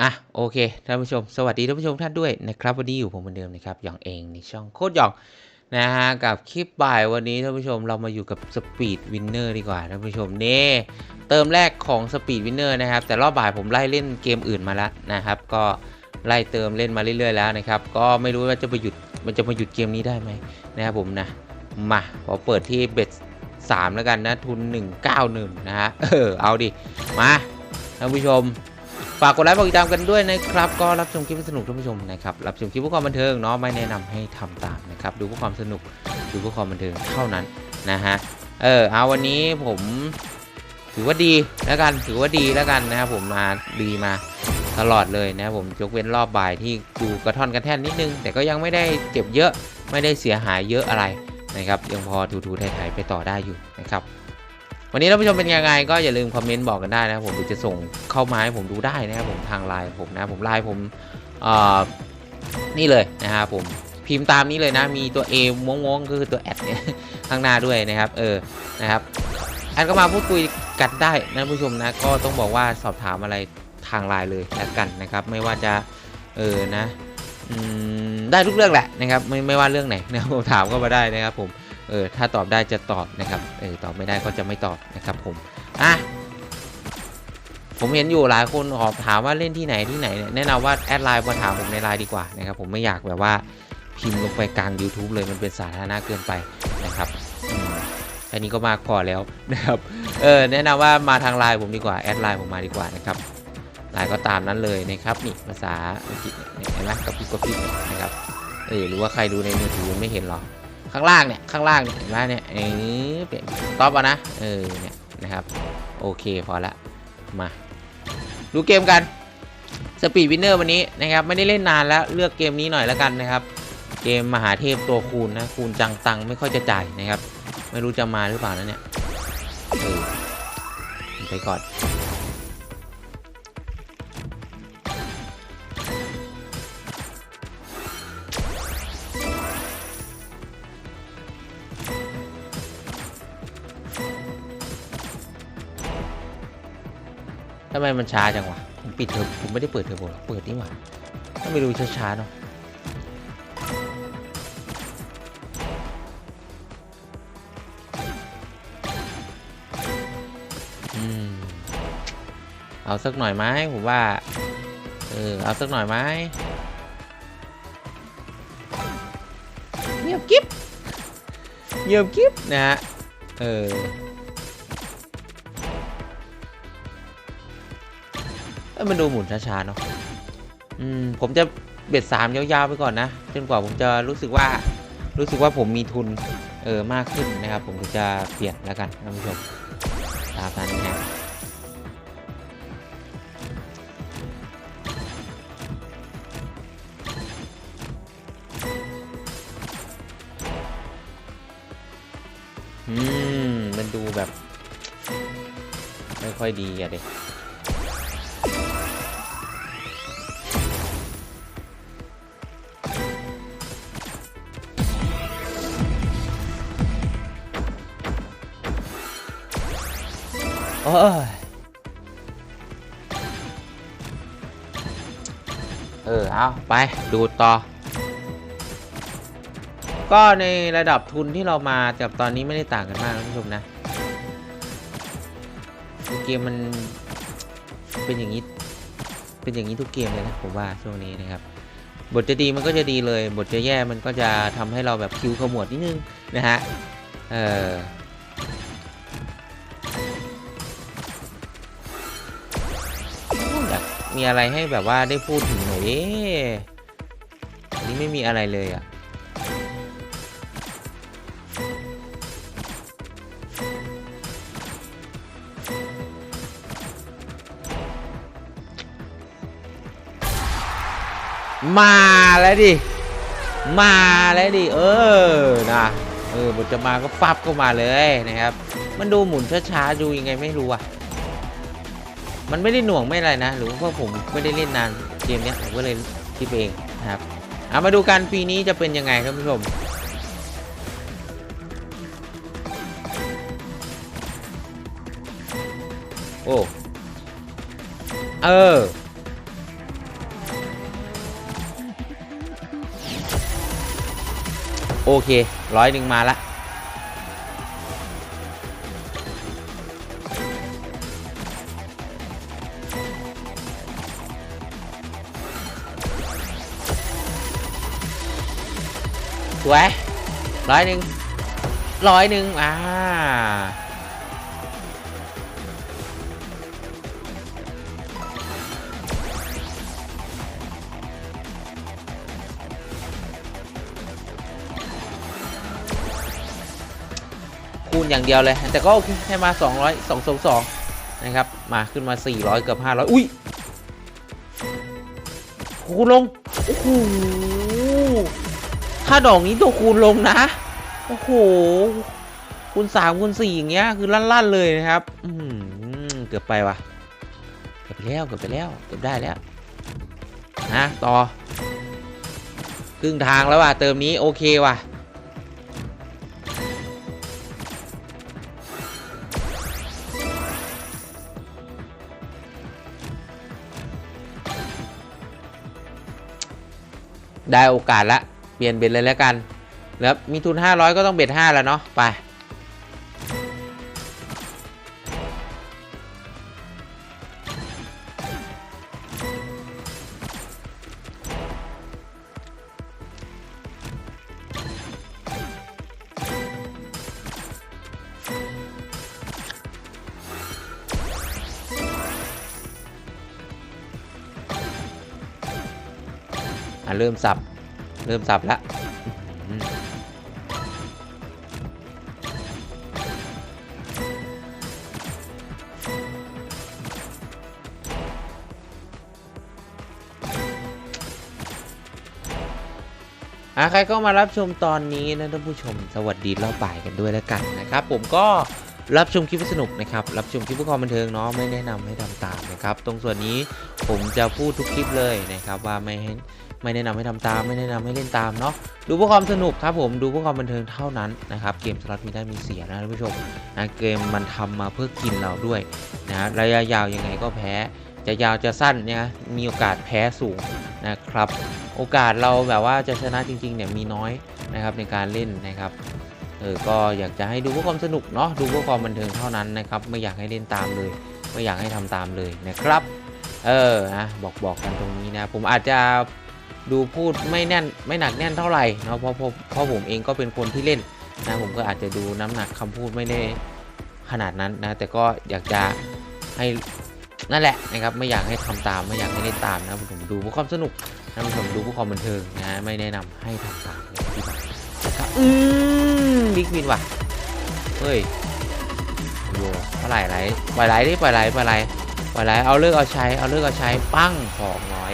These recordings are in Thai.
อะโอเคท่านผู้ชม สวัสดีท่านผู้ชมท่านด้วยนะครับวันนี้อยู่ผมเหมือนเดิมนะครับหยองเองในช่องโคตรหยองนะฮะกับคลิปบ่ายวันนี้ท่านผู้ชมเรามาอยู่กับสปีดวินเนอร์ดีกว่าท่านผู้ชมเน่เติมแรกของสปีดวินเนอร์นะครับแต่รอบบ่ายผมไล่เล่นเกมอื่นมาแล้วนะครับ ก็ไล่เติมเล่นมาเรื่อยๆแล้วนะครับก็ไม่รู้ว่าจะไปหยุดมันจะมาหยุดเกมนี้ได้ไหมนะครับผมนะมาขอเปิดที่เบ็ดสามแล้วกันนะทุน 191นะฮะเออเอาดิมาท่านผู้ชม ฝากกดไลค์กดติดตามกันด้วยนะครับ ก็รับชมคลิปสนุกท่านผู้ชมนะครับ รับชมคลิปเพื่อความบันเทิงเนาะไม่แนะนำให้ทำตามนะครับ ดูเพื่อความสนุก ดูเพื่อความบันเทิงเท่านั้นนะฮะ เออเอาวันนี้ผมถือว่าดีแล้วกัน ถือว่าดีแล้วกันนะครับผมมาดีมาตลอดเลยนะครับผมยกเว้นรอบบ่ายที่ดูกระท่อนกระแท่นนิดนึง แต่ก็ยังไม่ได้เจ็บเยอะ ไม่ได้เสียหายเยอะอะไรนะครับ ยังพอถูๆไถ่ๆไปต่อได้อยู่นะครับ วันนี้ท่านผู้ชมเป็นยังไงก็อย่าลืมคอมเมนต์บอกกันได้นะครับผมหรือจะส่งเข้ามาให้ผมดูได้นะครับผมทางไลน์ผมนะผมไลน์ผมนี่เลยนะครับผมพิมพ์ตามนี้เลยนะมีตัว A ม้วงๆก็คือตัวแอดเนี่ยข้างหน้าด้วยนะครับเออนะครับแอดก็มาพูดคุยกันได้นะผู้ชมนะก็ต้องบอกว่าสอบถามอะไรทางไลน์เลยแล้วกันนะครับ ไม่ว่าจะเออนะอได้ทุกเรื่องแหละนะครับไม่ไม่ว่าเรื่องไหนนะครับผมถามก็มาได้นะครับผม เออถ้าตอบได้จะตอบนะครับเออตอบไม่ได้ก็จะไม่ตอบนะครับผมอะผมเห็นอยู่หลายคนออกถามว่าเล่นที่ไหนที่ไหนเนี่ยแนะนำว่าแอดไลน์มาถามผมในไลน์ดีกว่านะครับผมไม่อยากแบบว่าพิมพ์ลงไปกลาง YouTube เลยมันเป็นสาธารณะเกินไปนะครับอืมอันนี้ก็มากพอแล้วนะครับเออแนะนำว่ามาทางไลน์ผมดีกว่าแอดไลน์ผมมาดีกว่านะครับไลน์ก็ตามนั้นเลยนะครับนี่ภาษาอังกฤษเนี่ยเห็นไหมกับพี่กับพี่นะครับเออหรือว่าใครดูในมือถือไม่เห็นหรอ ข้างล่างเนี่ยข้างล่างเนี่ยเห็นไหมเนี่ยเออเปลี่ยนต๊อปอะนะเออเนี่ยนะครับโอเคพอละมาดูเกมกันสปีดวินเนอร์วันนี้นะครับไม่ได้เล่นนานแล้วเลือกเกมนี้หน่อยแล้วกันนะครับ เกมมหาเทพตัวคูณนะคูณจังตังไม่ค่อยจะจ่ายนะครับ ไม่รู้จะมาหรือเปล่านะเนี่ยเออไปก่อน ไมมันช้าจังวะ ผมปิดเทอร์ผมไม่ได้เปิดเทอร์โบหรอกเปิดนี่หว่าต้องไปดูช้าๆเนาะอืมเอาสักหน่อยไหมผมว่า เออ เอาสักหน่อยไหมเงียบกิ๊บเงียบกิ๊บนะฮะ เออ อ้ยมันดูหมุนช้าๆเนาะอืมผมจะเบ็ดสามยาวๆไปก่อนนะจนกว่าผมจะรู้สึกว่ารู้สึกว่าผมมีทุนเออมากขึ้นนะครับ ผมจะเปลี่ยนแล้วกันท่านผู้ชมตามนั้นนะฮะอืม มันดูแบบ ไม่ค่อยดีอะเด็ก เออ เอาไปดูต่อ ก็ในระดับทุนที่เรามากับตอนนี้ไม่ได้ต่างกันมากนะท่านผู้ชมนะเกมมันเป็นอย่างนี้เป็นอย่างนี้ทุกเกมเลยนะผมว่าช่วงนี้นะครับบทจะดีมันก็จะดีเลย บทจะแย่มันก็จะทำให้เราแบบคิวขมวดนิดนึงนะฮะ เออ มีอะไรให้แบบว่าได้พูดถึงหน่อยดิอันนี้ไม่มีอะไรเลยอะมาแล้วดิ มาแล้วดิ เออ นะ เออบทจะมาก็ฟับก็มาเลยนะครับ มันดูหมุนช้าๆ ดูยังไงไม่รู้อะ มันไม่ได้หน่วงไม่อะไรนะ หรือว่าผมไม่ได้เล่นนานเกมนี้ผมก็เลยคิดเองนะครับเอามาดูกันปีนี้จะเป็นยังไงท่านผู้ชมโอ้เออโอเคร้อยหนึ่งมาละ วยร้อยหนึ่งร้อยหนึ่งอ่าคูณอย่างเดียวเลย แต่ก็โอเคให้มา 200 2 2 2นะครับ มาขึ้นมา 400 เกือบ 500 อุ้ยคูณลง โอ้โห ถ้าดอกนี้ตัวคูณลงนะ โอ้โห คูณ3คูณ4อย่างเงี้ย คือลั่นๆเลยนะครับ อืมเกือบไปว่ะ เกือบไปแล้ว เกือบไปแล้ว เกือบได้แล้ว นะ ต่อ ครึ่งทางแล้วว่ะ เติมนี้โอเคว่ะได้โอกาสละ ปลี่ยนเบ็ดเลยแล้วกัน แล้วมีทุน 500 ก็ต้องเบ็ด5แล้วเนาะไปอะเริ่มสับ เริ่มสับละอื้อหืออะใครก็มารับชมตอนนี้นะท่านผู้ชมสวัสดีรอบบ่ายกันด้วยแล้วกันนะครับ ผมก็ รับชมคลิปสนุกนะครับ รับชมคลิปเพื่อความบันเทิงเนาะไม่แนะนำให้ทำตามนะครับ ตรงส่วนนี้ผมจะพูดทุกคลิปเลยนะครับ ว่าไม่ให้ไม่แนะนำให้ทำตาม ไม่แนะนำให้เล่นตามเนาะดูเพื่อความสนุกครับผมดูเพื่อความบันเทิงเท่านั้นนะครับ เกมสล็อตมีได้มีเสียนะท่านผู้ชมนะเกมมันทำมาเพื่อกินเราด้วยนะระยะยาวยังไงก็แพ้ จะยาวจะสั้นเนี่ยมีโอกาสแพ้สูงนะครับ โอกาสเราแบบว่าจะชนะจริงๆเนี่ยมีน้อยนะครับในการเล่นนะครับ เออก็อยากจะให้ดูเพื่อความสนุกเนาะดูเพื่อความบันเทิงเท่านั้นนะครับไม่อยากให้เล่นตามเลย ไม่อยากให้ทำตามเลยนะครับเออนะบอกบอกกันตรงนี้นะผมอาจจะดูพูดไม่แน่นไม่หนักแน่นเท่าไหร่เนาะเพราะเพราะผมเองก็เป็นคนที่เล่นนะผมก็อาจจะดูน้ำหนักคำพูดไม่ได้ขนาดนั้นนะแต่ก็อยากจะให้นั่นแหละนะครับไม่อยากให้ทำตามไม่อยากให้เล่นตามนะผมดูเพื่อความสนุกนะผมดูเพื่อความบันเทิงนะไม่แนะนำให้ทำตามนะที่บ้านนะครับอืม บิ๊กวินว่ะเฮ้ยโยเท่าไหร่ไรปล่อยไหลดิปล่อยไหลปล่อยไหลปล่อยไหลเอาเลิกเอาใช้เอาเลิกเอาใช้ปั้งสองร้อย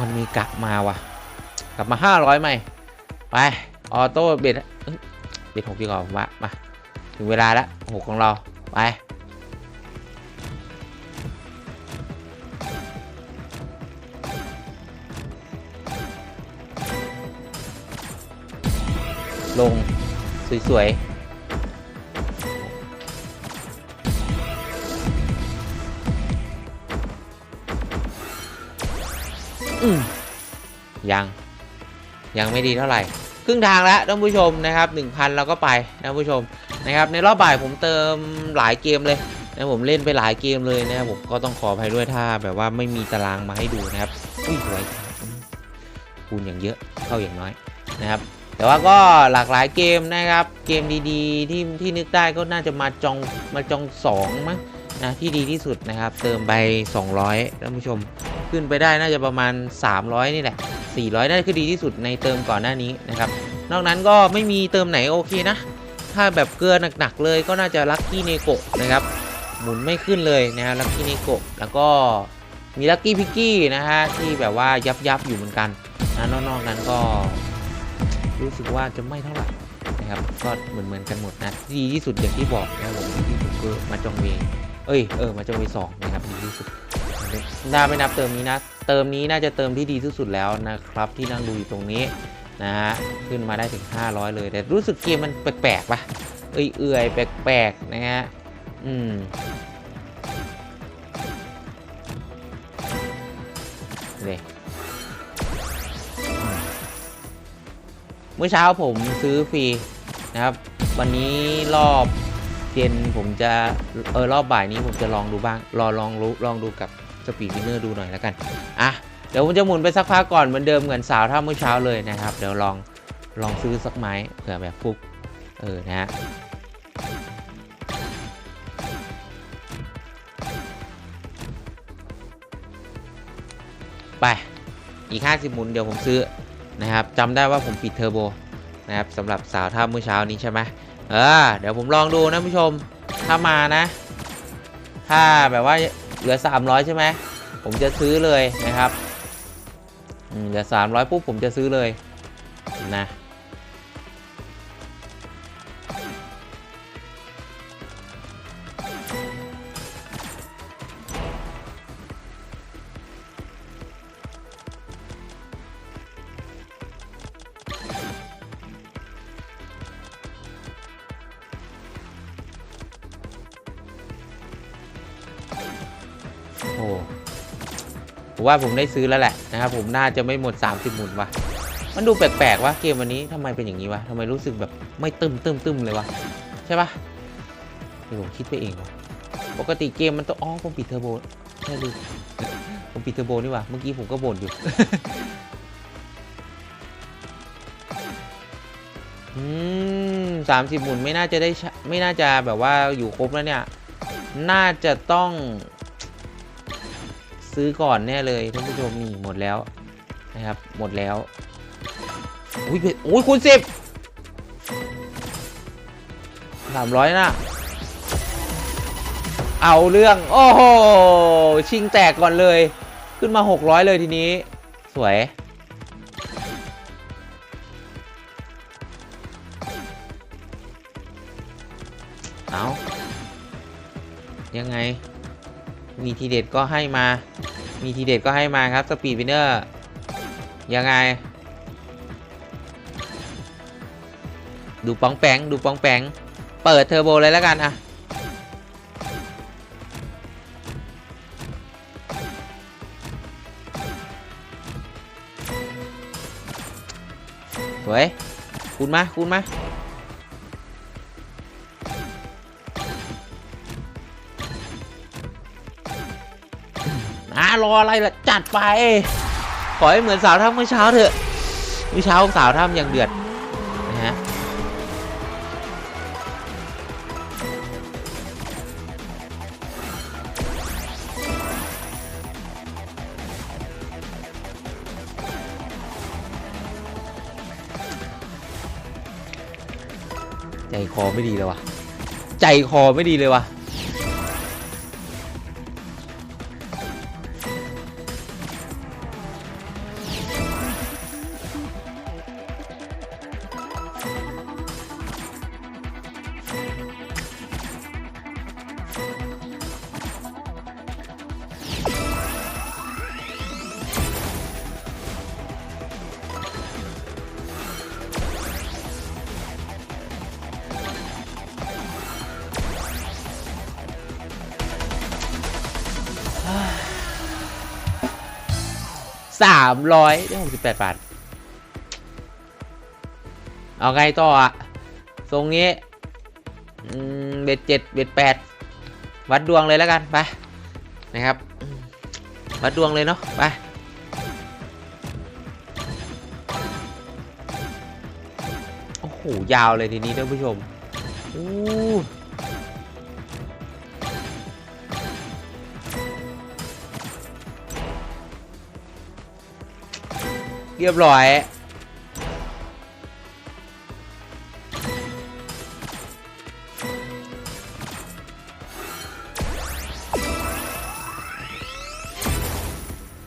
มันมีกลับมาว่ะ กลับมา500ไหมไปออโต้เบ็ดเอ้ยเบ็ดหกดีกว่าผมว่ามาถึงเวลาแล้วหกของเราไปลง สวยๆยัง ยังไม่ดีเท่าไหร่ ครึ่งทางแล้วท่านผู้ชมนะครับ 1,000 เราก็ไปนะท่านผู้ชมนะครับ ในรอบบ่ายผมเติมหลายเกมเลยนะผมเล่นไปหลายเกมเลยนะครับผมก็ต้องขออภัยด้วยถ้าแบบว่าไม่มีตารางมาให้ดูนะครับอุ้ยสวยคูณอย่างเยอะเข้าอย่างน้อยนะครับ แต่ว่าก็หลากหลายเกมนะครับ เกมดีๆ ที่ที่นึกได้ก็น่าจะมาจองมาจองสองมั้งนะที่ดีที่สุดนะครับ เติมไป 200ท่านผู้ชมขึ้นไปได้น่าจะประมาณ 300 นี่แหละ 400 น่าจะคือดีที่สุดในเติมก่อนหน้านี้นะครับ นอกนั้นก็ไม่มีเติมไหนโอเคนะ ถ้าแบบเกลือหนักๆเลยก็น่าจะลัคกี้เนโกะนะครับ หมุนไม่ขึ้นเลยนะลัคกี้เนโกะแล้วก็มีลัคกี้พิกกี้นะฮะที่แบบว่ายับยับๆอยู่เหมือนกันนะนอกๆนั้นก็ รู้สึกว่าจะไม่เท่าไหร่นะครับ ก็เหมือนเหมือนๆกันหมดนะดีที่สุดอย่างที่บอกนะครับผมที่สุดคือมาจองเวเอ้ยเออมาจองเวสองนะครับดีที่สุดน่าไม่นับเติมนี้นะ เติมนี้น่าจะเติมที่ดีที่สุดแล้วนะครับ ที่นั่งดูอยู่ตรงนี้นะฮะขึ้นมาได้ถึง 500 เลย แต่รู้สึกเกมมันแปลกๆปะเอ้ยเอื่อยๆแปลกๆนะฮะอืมเลย มมื่อเช้าผมซื้อฟรีนะครับ วันนี้รอบเย็นผมจะเออรอบบ่ายนี้ผมจะลองดูบ้างรอลองรู้ลองดูกับสปีดวินเนอร์ดูหน่อยแล้วกันอะเดี๋ยวผมจะหมุนไปสักพักก่อนเหมือนเดิมเหมือนสาวท่าเมื่อเช้าเลยนะครับ เดี๋ยวลองลองซื้อสักไม้เผื่อแบบฟุกเออนะฮะไป อีก 50 หมุน เดี๋ยวผมซื้อ นะครับจำได้ว่าผมปิดเทอร์โบนะครับสำหรับสาวท่าเมื่อเช้านี้ใช่ไหมเออเดี๋ยวผมลองดูนะผู้ชมถ้ามานะ ถ้าแบบว่าเหลือ 300 ใช่ไหมผมจะซื้อเลยนะครับเหลือ 300ปุ๊บผมจะซื้อเลยนะ ผมว่าผมได้ซื้อแล้วแหละนะครับผมน่าจะไม่หมด 30 หมุนวะมันดูแปลกๆวะเกมวันนี้ทำไมเป็นอย่างนี้วะทำไมรู้สึกแบบไม่ตึมตึมตึมเลยวะใช่ปะหรือผมคิดไปเองวะปกติเกมมันต้องอ๋อผมปิดเทอร์โบใช่ดิผมปิดเทอร์โบนี่วะเมื่อกี้ผมก็บ่นอยู่อืมสามสิบหมุนไม่น่าจะได้ไม่น่าจะแบบว่าอยู่ครบแล้วเนี่ย น่าจะต้อง ซื้อก่อนแน่เลยท่านผู้ชมนี่หมดแล้วนะครับ หมดแล้วอุ้ยโอุ้ยคูณสิบสามร้อยนะเอาเรื่อง โอ้โห ชิงแตกก่อนเลย ขึ้นมา 600 เลยทีนี้ สวย มีทีเด็ดก็ให้มา มีทีเด็ดก็ให้มาครับสปีดวินเนอร์ยังไง ดูป้องแปงดูป้องแปงเปิดเทอร์โบเลยแล้วกันอะสวยคูณมาคูณมา รออะไรล่ะจัดไป ขอให้เหมือนสาวท่าเมื่อเช้าเถอะเมื่อเช้าสาวท่ามยังเดือดนะฮะใจคอไม่ดีเลยวะใจคอไม่ดีเลยว่ะ สามร้อยได้หกสิบแปดบาท เอาไงต่ออะทรงนี้เบ็ดเจ็ดเบ็ดแปดวัดดวงเลยแล้วกันไปนะครับ วัดดวงเลยเนาะไปโอ้โหยาวเลยทีนี้ท่านผู้ชมอู้ เรียบร้อย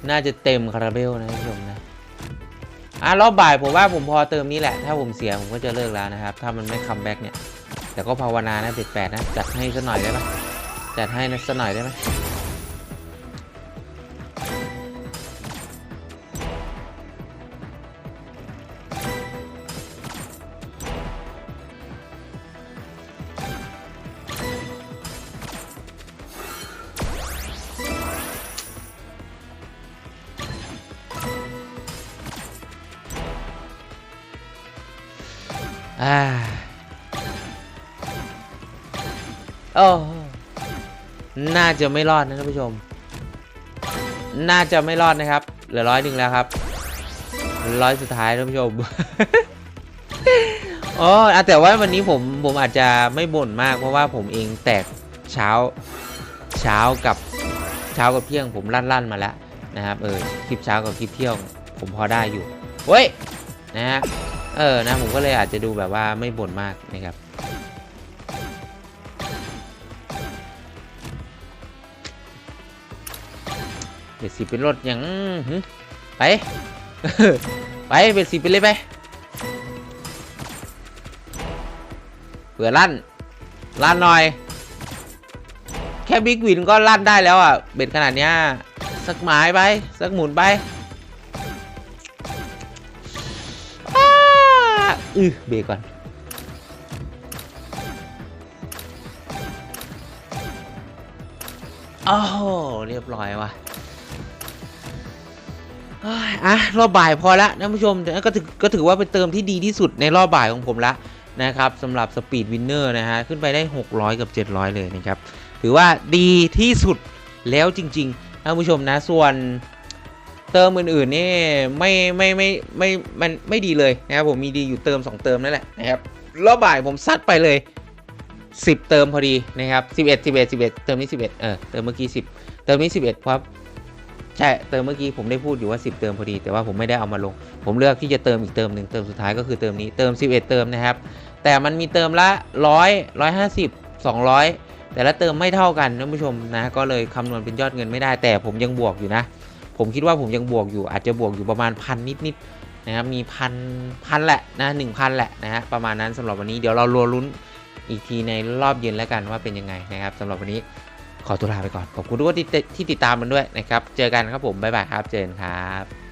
น่าจะเต็มคาราเบลนะท่านผู้ชมนะ อะรอบบ่ายผมว่าผมพอเติมนี้แหละ ถ้าผมเสียผมก็จะเลิกแล้วนะครับ ถ้ามันไม่คัมแบ็กเนี่ย แต่ก็ภาวนานะเบ็ดแปดนะ จัดให้สักหน่อยได้ไหมจัดให้นะสักหน่อยได้ไหม โอ้น่าจะไม่รอดนะท่านผู้ชม น่าจะไม่รอดนะครับ เหลือร้อยหนึ่งแล้วครับ ร้อยสุดท้ายท่านผู้ชมอ๋อแต่ว่าวันนี้ผมผมอาจจะไม่บ่นมากเพราะว่าผมเองแตกเช้าเช้ากับเช้ากับเที่ยงผมลั่นลั่นๆมาแล้วนะครับเออคลิปเช้ากับคลิปเที่ยงผมพอได้อยู่เว้ยนะฮะเออนะผมก็เลยอาจจะดูแบบว่าไม่บ่นมากนะครับ เบ็ดสิเป็นรถอย่างไป ไปเบ็ดสิบไปเลยไป เผื่อลั่นลั่นหน่อย แค่บิ๊กวินก็ลั่นได้แล้วอะ เบ็ดขนาดเนี้ยสักหมายไป สักหมุนไปอ้าอือเบรกก่อนโอ้โหเรียบร้อยว่ะ อะรอบบ่ายพอละท่านผู้ชมก็ถือก็ถือว่าเป็นเติมที่ดีที่สุดในรอบบ่ายของผมละนะครับสำหรับสปีดวินเนอร์นะฮะขึ้นไปได้ 600 กับ 700 เลยนะครับ ถือว่าดีที่สุดแล้วจริงๆท่านผู้ชมนะส่วนเติมอื่นๆนี่ไม่ไม่ไม่ไม่มันไม่ดีเลยนะครับผมมีดีอยู่เติม 2 เติมนั่นแหละนะครับรอบบ่ายผมซัดไปเลย 10 เติมพอดีนะครับ11 11 11 เติมนี้ 11เออเติมเมื่อกี้ 10 เติมนี้ 11เพราะ ใช่เติมเมื่อกี้ผมได้พูดอยู่ว่า 10 เติมพอดี แต่ว่าผมไม่ได้เอามาลง ผมเลือกที่จะเติมอีกเติมหนึ่งเติมสุดท้ายก็คือเติมนี้เติม 11 เติมนะครับ แต่มันมีเติมละร้อยร้อยห้าสิบสองร้อยแต่ละเติมไม่เท่ากันท่านผู้ชมนะก็เลยคำนวณเป็นยอดเงินไม่ได้ แต่ผมยังบวกอยู่นะ ผมคิดว่าผมยังบวกอยู่อาจจะบวกอยู่ประมาณพันนิดๆนะครับมีพันพันแหละนะหนึ่งพันแหละนะฮะประมาณนั้นสำหรับวันนี้เดี๋ยวเรารัวลุ้นอีกทีในรอบเย็นแล้วกันว่าเป็นยังไงนะครับสำหรับวันนี้ ขอตัวลาไปก่อน ขอบคุณทุกคนที่ที่ติดตามมันด้วยนะครับ เจอกันครับผม บ๊ายบายครับ เจนครับ